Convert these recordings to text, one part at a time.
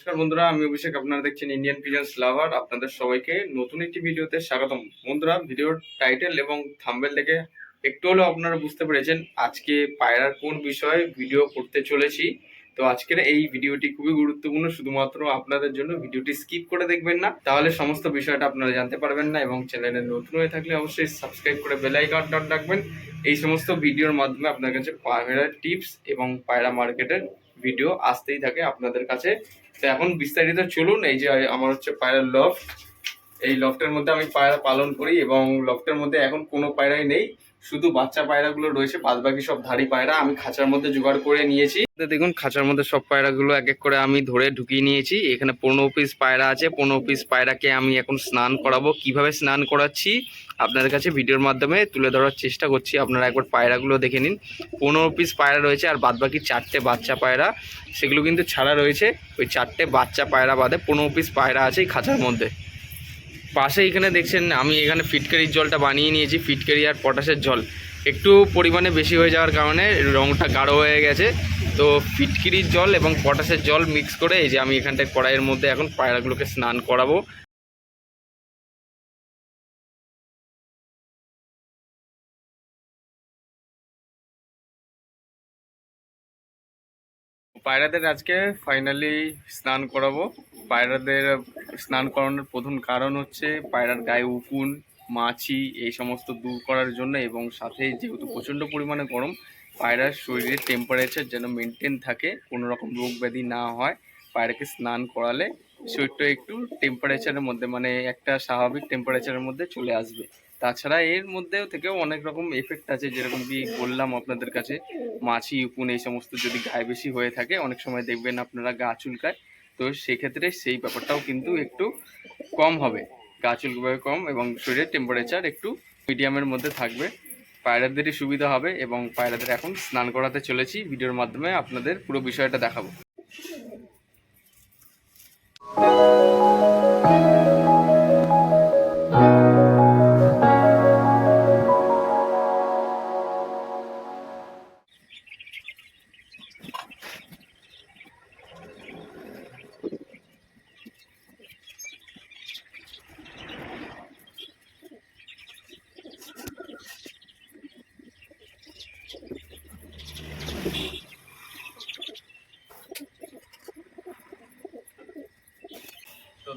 নমস্কার বন্ধুরা, আমি অভিষেক, আপনারা দেখছেন ইন্ডিয়ান পিজন্স লাভার আপনাদের সবাইকে নতুন একটি ভিডিওতে স্বাগতম। বন্ধুরা, ভিডিওর টাইটেল এবং থাম্বেল দেখে একটু হলেও আপনারা বুঝতে পেরেছেন আজকে পায়রার কোন বিষয়ে ভিডিও করতে চলেছি। তো আজকের এই ভিডিওটি খুবই গুরুত্বপূর্ণ, শুধুমাত্র আপনাদের জন্য। ভিডিওটি স্কিপ করে দেখবেন না, তাহলে সমস্ত বিষয়টা আপনারা জানতে পারবেন না এবং চ্যানেলে নতুন হয়ে থাকলে অবশ্যই সাবস্ক্রাইব করে বেল আইকন ডট রাখবেন। এই সমস্ত ভিডিওর মাধ্যমে আপনার কাছে পায়রা টিপস এবং পায়রা মার্কেটের ভিডিও আসতেই থাকে আপনাদের কাছে। তো এখন বিস্তারিত চলুন, এই যে আমার হচ্ছে পায়রার লফট এই লফটের মধ্যে আমি পায়রা পালন করি এবং লফটের মধ্যে এখন কোনো পায়রাই নেই। শুধু বাচ্চা পায়রাগুলো রয়েছে বাদ বাকি সব ধাড়ি পায়রা আমি খাঁচার মধ্যে জোগাড় করে নিয়েছি। দেখুন, খাঁচার মধ্যে সব পায়রাগুলো এক এক করে আমি ধরে ঢুকিয়ে নিয়েছি। এখানে পনেরো পিস পায়রা আছে, পনেরো পিস পায়রাকে আমি এখন স্নান করাবো। কীভাবে স্নান করাচ্ছি আপনাদের কাছে ভিডিওর মাধ্যমে তুলে ধরার চেষ্টা করছি। আপনারা একবার পায়রাগুলো দেখে নিন। পনেরো পিস পায়রা রয়েছে আর বাদ বাকি চারটে বাচ্চা পায়রা, সেগুলো কিন্তু ছাড়া রয়েছে। ওই চারটে বাচ্চা পায়রা বাদে পনেরো পিস পায়রা আছে খাঁচার মধ্যে। পাশে এখানে দেখছেন, আমি এখানে ফিটকারির জলটা বানিয়ে নিয়েছি, ফিটকারি আর পটাশের জল। একটু পরিমাণে বেশি হয়ে যাওয়ার কারণে রঙটা গাঢ় হয়ে গেছে। তো ফিটকিরির জল এবং পটাশের জল মিক্স করে এই যে আমি এখানটায় কড়াইয়ের মধ্যে এখন পায়রাগুলোকে স্নান করাবো। পায়রাদের আজকে ফাইনালি স্নান করাবো। পায়রাদের স্নান করানোর প্রধান কারণ হচ্ছে পায়রার গায়ে উকুন, মাছি এই সমস্ত দূর করার জন্য এবং সাথে যেহেতু প্রচণ্ড পরিমাণে গরম, পায়রার শরীরের টেম্পারেচার যেন মেনটেন থাকে, কোনো রকম রোগ ব্যাধি না হয়, পায়রাকে স্নান করালে। শরীরটা একটু টেম্পারেচারের মধ্যে মানে একটা স্বাভাবিক টেম্পারেচারের মধ্যে চলে আসবে। তাছাড়া এর মধ্যেও থেকেও অনেক রকম এফেক্ট আছে, যেরকম কি বললাম আপনাদের কাছে, মাছি, উকুন এই সমস্ত যদি গায়ে বেশি হয়ে থাকে, অনেক সময় দেখবেন আপনারা গা চুলকায়। তো সেক্ষেত্রে সেই ব্যাপারটাও কিন্তু একটু কম হবে। গা চুলকাবে কম এবং শরীরের টেম্পারেচার একটু মিডিয়ামের মধ্যে থাকবে। পায়রাদেরই সুবিধা হবে এবং পায়রাদের এখন স্নান করাতে চলেছি। ভিডিওর মাধ্যমে আপনাদের পুরো বিষয়টা দেখাবো। তো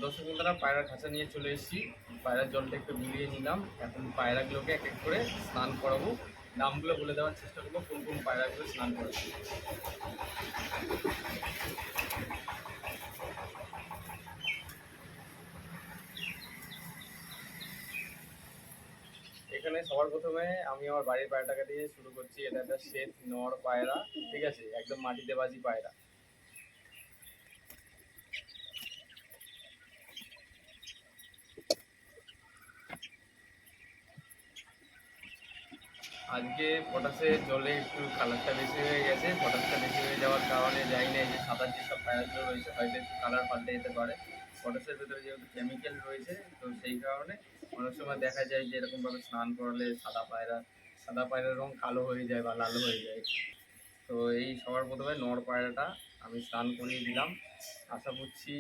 দর্শক বন্ধুরা পায়রা খাঁচা নিয়ে চলে এসেছি। পায়রার জলটা একটু মিলিয়ে নিলাম। এখন পায়রাগুলোকে এক এক করে স্নান করাবো। নামগুলো বলে দেওয়ার চেষ্টা করব, কোন কোন পায়রাগুলো স্নান করাবো এখানে সবার প্রথমে আমি আমার বাড়ির পায়রাটাকে দিয়ে শুরু করছি। এটা একটা শ্বেত নর পায়রা, ঠিক আছে? একদম মাটিতে বাজি পায়রা। আজকে পটাশের জলে একটু কালারটা বেশি হয়ে গেছে, পটাশটা বেশি হয়ে যাওয়ার কারণে যাই না যে সাদার যেসব পায়রাগুলো রয়েছে, হয়তো একটু কালার পাল্টে যেতে পারে। পটাশের ভেতরে যেহেতু কেমিক্যাল রয়েছে, তো সেই কারণে অনেক সময় দেখা যায় যে এরকমভাবে স্নান করালে সাদা পায়রা, সাদা পায়রার রং কালো হয়ে যায় বা লাল হয়ে যায়। তো এই সবার প্রথমে নর পায়রাটা আমি স্নান করিয়ে দিলাম। আশা করছি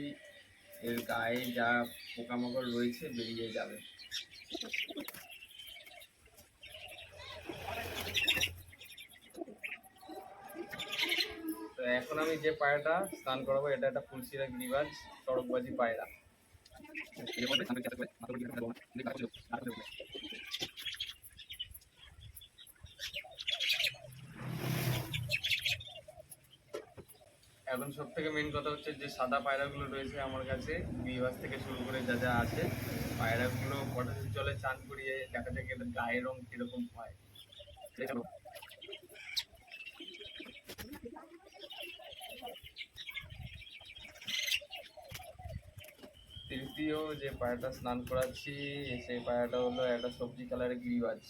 এর গায়ে যা পোকামাকড় রয়েছে বেরিয়ে যাবে। এখন আমি যে পায়রাটা স্নান করাবো, এটা একটা ফুলসিরা গিরিবাজ, চড়কবাজি পায়রা। এখন সব থেকে মেন কথা হচ্ছে যে সাদা পায়রাগুলো রয়েছে আমার কাছে, গিরিবাজ থেকে শুরু করে যা যা আছে, পায়রাগুলো পটাশের জলে চান করিয়ে দেখা যায় গায়ের রং কীরকম হয়। তৃতীয় যে পায়রাটা স্নান করাচ্ছি সেই পায়রাটা হলো একটা সবজি কালারের গিরিবাজ।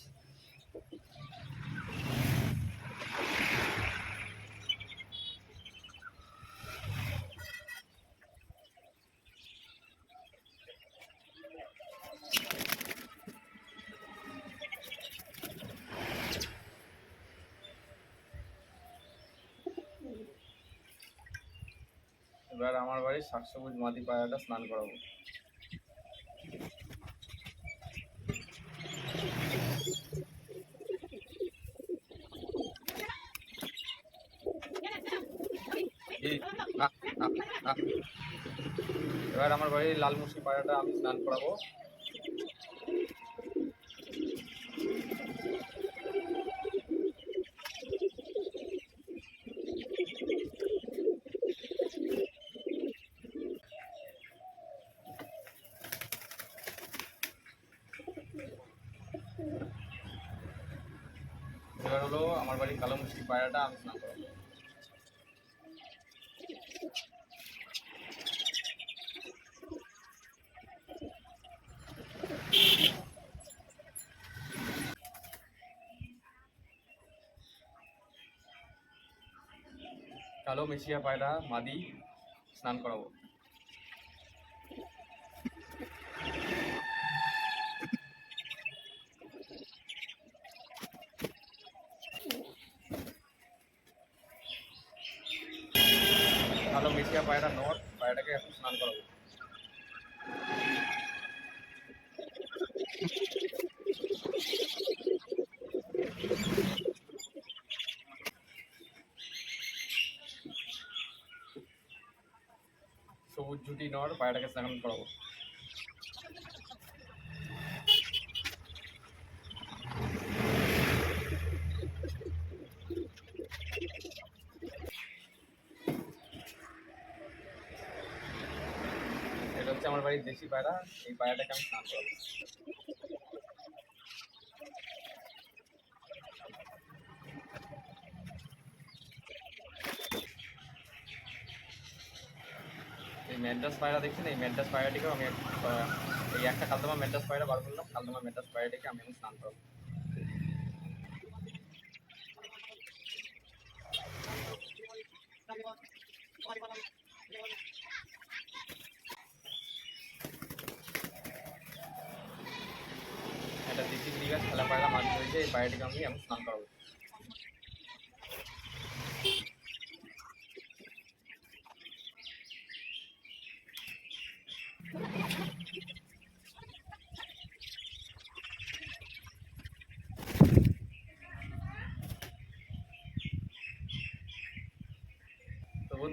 এবার আমার বাড়ির শাক সবুজ মাটি পায়াটা স্নান করাবো। এবার আমার বাড়ির লাল মুসি পায়াটা আমি স্নান করাবো এবার হলো আমার বাড়ির কালো মুসি পায়রাটা, আমি স্নান করাবো। কালো মেশিয়া পায়রা মাদি, স্নান করাবো। কালো মিডিয়া পায়রা নর পায়রাকে এখন স্নান করাবো। সবুজ জুটি নর পায়রাকে স্নান করাবো এটা হচ্ছে আমার বাড়ির দেশি পায়রা, এই পায়রাটাকে আমি স্নান করাবো। এই ম্যান্টাস পায়রা দেখছেন? এই ম্যান্টাস পায়রাটিকেও আমি এই একটা কালদমা ম্যান্টাস পায়রা বার করলাম, কালদমা ম্যান্টাস পায়রাটিকে আমি এখন স্নান করাবো। একটা দেশি গিরিগাছ খেলা পায়রা মাছ রয়েছে এই পায়রাটিকে আমি এখন স্নান করাবো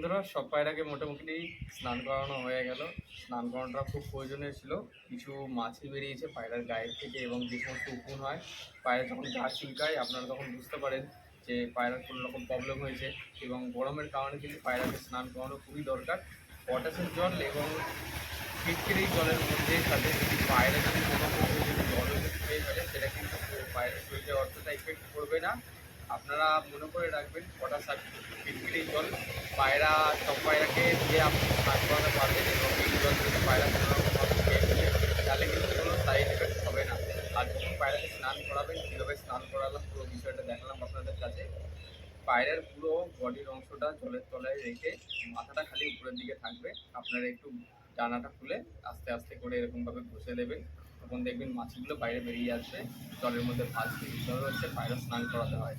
তো বন্ধুরা, সব পায়রাকে মোটামুটি স্নান করানো হয়ে গেল। স্নান করানোটা খুব প্রয়োজনীয় ছিল। কিছু মাছি বেরিয়েছে পায়রার গায়ের থেকে এবং যে সমস্ত উকুন হয়, পায়রা যখন গা চুলকায়, আপনারা তখন বুঝতে পারেন যে পায়রার কোনো রকম প্রবলেম হয়েছে এবং গরমের কারণে কিন্তু পায়রাকে স্নান করানো খুবই দরকার। পটাশের জল এবং ফিটকিরি জলের মধ্যে সাথে যদি পায়রা যদি কোনো জল খেয়ে ফেলে সেটা কিন্তু পায়রার শরীরে অতটা ইফেক্ট করবে না। আপনারা মনে করে রাখবেন, কটা আর ফিটকিরি জল পায়রা, সব পায়রাকে দিয়ে আপনি স্নান করাতে পারবেন এবং জল যদি পায়রা তাহলে কিন্তু কোনো সাইড এফেক্ট হবে না। আর যখন পায়রাকে স্নান করাবেন, কীভাবে স্নান করালাম পুরো বিষয়টা দেখালাম আপনাদের কাছে। পায়রার পুরো বডির অংশটা জলের তলায় রেখে মাথাটা খালি উপরের দিকে থাকবে। আপনারা একটু ডানাটা খুলে আস্তে আস্তে করে এরকমভাবে ঘষে দেবেন তখন দেখবেন মাছগুলো বাইরে বেরিয়ে আসবে। জলের মধ্যে এইভাবে হচ্ছে, পায়রা স্নান করাতে হয়।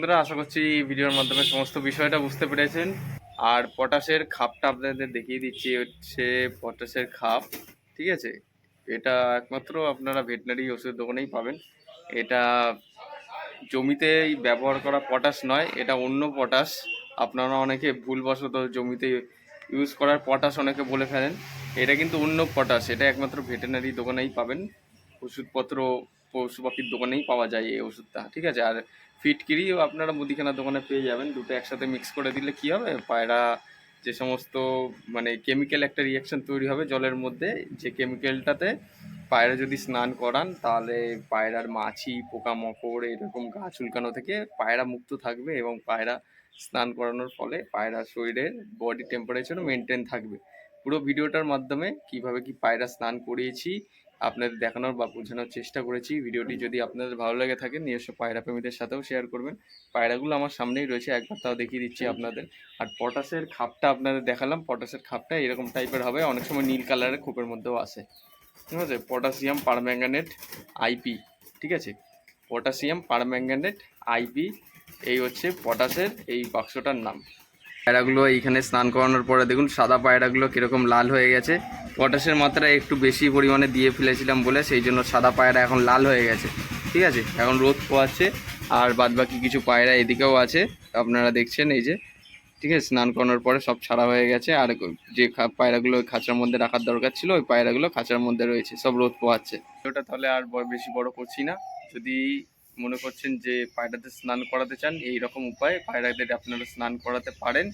বন্ধুরা, আশা করছি ভিডিওর মাধ্যমে সমস্ত বিষয়টা বুঝতে পেরেছেন। আর পটাশের খাপটা আপনাদের দেখিয়ে দিচ্ছি, হচ্ছে পটাশের খাপ, ঠিক আছে? এটা একমাত্র আপনারা ভেটেনারি ওষুধ দোকানেই পাবেন। এটা জমিতেই ব্যবহার করা পটাশ নয়, এটা অন্য পটাশ। আপনারা অনেকে ভুলবশত জমিতে ইউজ করার পটাশ অনেকে বলে ফেলেন। এটা কিন্তু অন্য পটাশ, এটা একমাত্র ভেটেনারি দোকানেই পাবেন। ওষুধপত্র পশু পাখির দোকানেই পাওয়া যায় এই ওষুধটা, ঠিক আছে? আর ফিটকিরিও আপনারা মুদিখানার দোকানে পেয়ে যাবেন। দুটো একসাথে মিক্স করে দিলে কি হবে? পায়রা, যে সমস্ত মানে কেমিক্যাল একটা রিয়াকশন তৈরি হবে জলের মধ্যে। যে কেমিক্যালটাতে পায়রা যদি স্নান করান, তাহলে পায়রার মাছি, পোকামাকড়, এরকম গা চুলকানো থেকে পায়রা মুক্ত থাকবে এবং পায়রা স্নান করানোর ফলে পায়রার শরীরের বডি টেম্পারেচারও মেনটেন থাকবে। পুরো ভিডিওটার মাধ্যমে কীভাবে কি পায়রা স্নান করিয়েছি আপনাদের দেখানোর বা বোঝানোর চেষ্টা করেছি। ভিডিওটি যদি আপনাদের ভালো লেগে থাকে নিজস্ব পায়রা প্রেমীদের সাথেও শেয়ার করবেন। পায়রাগুলো আমার সামনেই রয়েছে একবার তাও দেখিয়ে দিচ্ছি আপনাদের। আর পটাশের খাপটা আপনাদের দেখালাম পটাশের খাপটা এরকম টাইপের হবে অনেক সময় নীল কালারের খোপের মধ্যেও আসে। ঠিক আছে? পটাশিয়াম পারম্যাঙ্গানেট আইপি ঠিক আছে? পটাশিয়াম পারম্যাঙ্গানেট আইপি এই হচ্ছে পটাশের এই বাক্সটার নাম। পায়রাগুলো এইখানে স্নান করানোর পরে দেখুন সাদা পায়রাগুলো কীরকম লাল হয়ে গেছে। পটাশের মাত্রা একটু বেশি পরিমাণে দিয়ে ফেলেছিলাম বলে, সেই জন্য সাদা পায়রা এখন লাল হয়ে গেছে। ঠিক আছে? এখন রোদ পোয়াচ্ছে আর বাদবাকি কিছু পায়রা এদিকেও আছে, আপনারা দেখছেন এই যে। ঠিক আছে? স্নান করানোর পরে সব ছাড়া হয়ে গেছে আর যে পায়রাগুলো খাঁচার মধ্যে রাখার দরকার ছিল, ওই পায়রাগুলো খাঁচার মধ্যে রয়েছে, সব রোদ পোয়াচ্ছে। ওটা তাহলে আর বেশি বড় করছি না। যদি মনে করছেন যে পায়রাদের স্নান করাতে চান এই রকম উপায়ে। পায়রাদের আপনারা স্নান করাতে পারেন।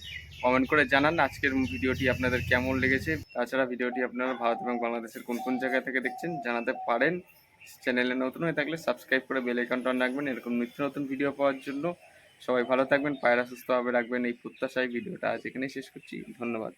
কমেন্ট করে জানান আজকের ভিডিওটি আপনাদের কেমন লেগেছে। তাছাড়া ভিডিওটি আপনারা ভারত এবং বাংলাদেশের কোন কোন জায়গা থেকে দেখছেন জানাতে পারেন। চ্যানেলে নতুন হয়ে থাকলে সাবস্ক্রাইব করে বেল আইকনটা অন রাখবেন। এরকম নিত্য নতুন ভিডিও পাওয়ার জন্য সবাই ভালো থাকবেন, পায়রা সুস্থভাবে রাখবেন। এই প্রত্যাশায় ভিডিওটা আজ এখানেই শেষ করছি। ধন্যবাদ।